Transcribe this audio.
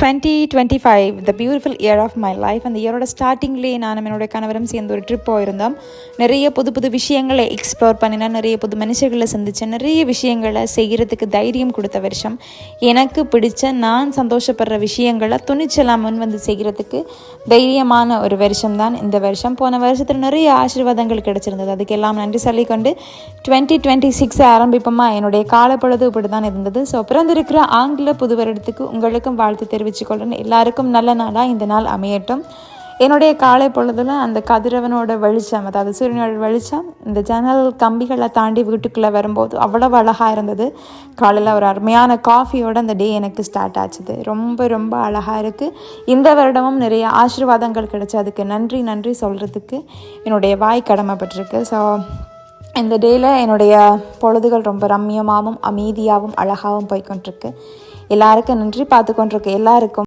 Twenty twenty five the beautiful year of my life அந்த இயரோட ஸ்டார்டிங்லேயே நானும் என்னோட கணவரும் சேர்ந்து ஒரு ட்ரிப் போயிருந்தோம். நிறைய புது புது விஷயங்களை எக்ஸ்ப்ளோர் பண்ணினேன் நிறைய புது மனுஷர்களை சந்தித்தேன் நிறைய விஷயங்களை செய்கிறதுக்கு தைரியம் கொடுத்த வருஷம். எனக்கு பிடிச்ச நான் சந்தோஷப்படுற விஷயங்களை துணிச்சலாம் முன் வந்து செய்கிறதுக்கு தைரியமான ஒரு வருஷம் தான் இந்த வருஷம். போன வருஷத்தில் நிறைய ஆசீர்வாதங்கள் கிடைச்சிருந்தது. அதுக்கெல்லாம் நன்றி சொல்லிக்கொண்டு டுவெண்ட்டி டுவெண்ட்டி சிக்ஸ் ஆரம்பிப்போமா? என்னுடைய காலப்பொழுது இப்படி தான் இருந்தது. ஸோ பிறந்திருக்கிற ஆங்கில புது வருடத்துக்கு உங்களுக்கும் வாழ்த்து தெரிவிச்சுக்கொள்கிறேன். எல்லாருக்கும் நல்ல நாளாக இந்த நாள் அமையட்டும். என்னுடைய காலை பொழுதில் அந்த கதிரவனோட வெளிச்சம் அதாவது சூரியனோட வெளிச்சம் இந்த ஜன்னல் கம்பிகளை தாண்டி வீட்டுக்குள்ளே வரும்போது அவ்வளவு அழகாக இருந்தது. காலையில் ஒரு அருமையான காஃபியோட அந்த டே எனக்கு ஸ்டார்ட் ஆச்சுது. ரொம்ப ரொம்ப அழகாக இருக்குது இந்த வருடமும் நிறைய ஆசீர்வாதங்கள் கிடைச்சதுக்கு நன்றி நன்றி சொல்கிறதுக்கு என்னுடைய வாய் கடமைப்பட்டிருக்கு. ஸோ இந்த டேயில் என்னுடைய பொழுதுகள் ரொம்ப ரம்மியமாகவும் அமைதியாகவும் அழகாகவும் போய்க்கொண்டிருக்கு. எல்லாருக்கும் நன்றி பார்த்து கொண்டிருக்கு எல்லாருக்கும்.